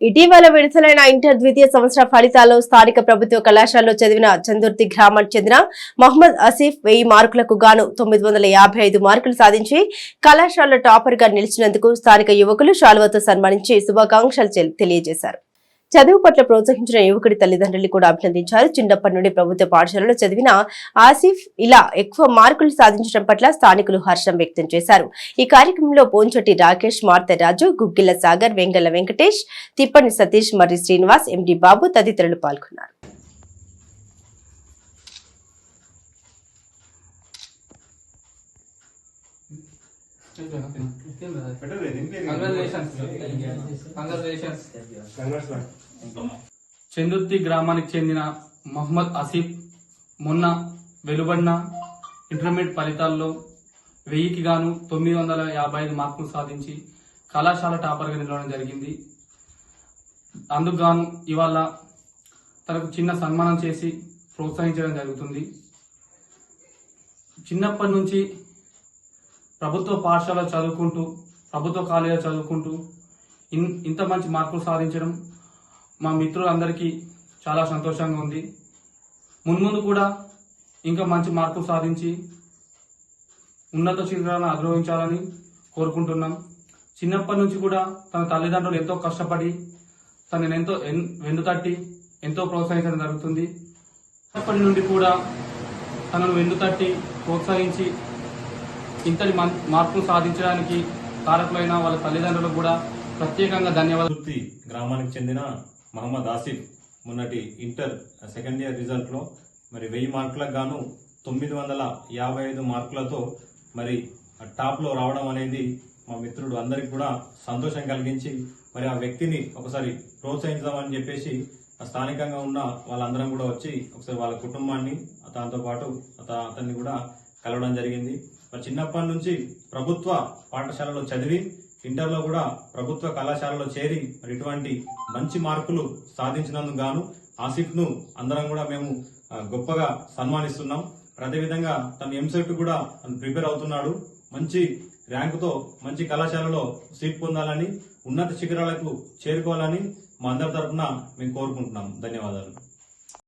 ఇటీవల విడుదలైన ఇంటర్ ద్వితీయ సంవత్సర ఫలితాల్లో స్థానిక ప్రభుత్వ కళాశాలలో చదివిన చందుర్తి గ్రామానికి చెందిన మహమ్మద్ అసీఫ్ వెయ్యి మార్కులకు గాను తొమ్మిది వందల యాభై ఐదు మార్కులు సాధించి కళాశాలలో టాపర్గా నిలిచినందుకు స్థానిక యువకులు శాలువతో సన్మానించి శుభాకాంక్షలు తెలియజేశారు. చదువు పట్ల ప్రోత్సహించిన యువకుడి తల్లిదండ్రులు కూడా అభినందించారు. చిన్నప్పటి నుండి ప్రభుత్వ పాఠశాలలో చదివిన ఆసిఫ్ ఇలా ఎక్కువ మార్కులు సాధించడం పట్ల స్థానికులు హర్షం వ్యక్తం చేశారు. ఈ కార్యక్రమంలో పోంచటి రాకేష్ మార్తెరాజు గుగ్గిల సాగర్ వెంగళ వెంకటేష్ తిప్పని సతీష్ మర్రి శ్రీనివాస్ ఎండి బాబు తదితరులు పాల్గొన్నారు. చందుర్తి గ్రామానికి చెందిన మహమ్మద్ ఆసిఫ్ మొన్న వెలువడిన ఇంటర్మీడియట్ ఫలితాల్లో వెయ్యికి గాను తొమ్మిది వందల యాభై ఐదు మార్కులు సాధించి కళాశాల టాపర్గా నిలవడం జరిగింది. అందుకు గాను ఇవాళ తనకు చిన్న సన్మానం చేసి ప్రోత్సహించడం జరుగుతుంది. చిన్నప్పటి నుంచి ప్రభుత్వ పాఠశాల చదువుకుంటూ ప్రభుత్వ కాలేజీలో చదువుకుంటూ ఇన్ ఇంత మంచి మార్కులు సాధించడం మా మిత్రులందరికీ చాలా సంతోషంగా ఉంది. మున్ముందు కూడా ఇంకా మంచి మార్కులు సాధించి ఉన్నత శిఖరాలను అధిరోహించాలని కోరుకుంటున్నాం. చిన్నప్పటి నుంచి కూడా తన తల్లిదండ్రులు ఎంతో కష్టపడి తనని ఎంతో ఎన్- వెన్నుతట్టి ఎంతో ప్రోత్సహించడం జరుగుతుంది. చిన్నప్పటి నుండి కూడా తనను వెన్ను తట్టి ప్రోత్సహించి ఇంతటి మార్పును మార్కులు సాధించడానికి కారకులైన వాళ్ళ తల్లిదండ్రులకు కూడా ప్రత్యేకంగా ధన్యవాదాలు. గ్రామానికి చెందిన మహమ్మద్ ఆసిఫ్ మొన్నటి ఇంటర్ సెకండ్ ఇయర్ రిజల్ట్లో మరి వెయ్యి మార్కులకు గాను తొమ్మిది వందల యాభై ఐదు మార్కులతో మరి టాప్లో రావడం అనేది మా మిత్రుడు అందరికి కూడా సంతోషం కలిగించి మరి ఆ వ్యక్తిని ఒకసారి ప్రోత్సహించామని చెప్పేసి ఆ స్థానికంగా ఉన్న వాళ్ళందరం కూడా వచ్చి ఒకసారి వాళ్ళ కుటుంబాన్ని దాంతో పాటు అత- అతన్ని కూడా కలవడం జరిగింది. మరి చిన్నప్పటి నుంచి ప్రభుత్వ పాఠశాలలో చదివి ఇంటర్లో కూడా ప్రభుత్వ కళాశాలలో చేరి మరి ఇటువంటి మంచి మార్కులు సాధించినందుకు గాను ఆసిఫ్ను అందరం కూడా మేము గొప్పగా సన్మానిస్తున్నాం. అదేవిధంగా తన ఎంసెట్ కూడా తను ప్రిపేర్ అవుతున్నాడు. మంచి ర్యాంకుతో మంచి కళాశాలలో సీట్ పొందాలని ఉన్నత శిఖరాలకు చేరుకోవాలని మా అందరి తరఫున మేము కోరుకుంటున్నాం. ధన్యవాదాలు.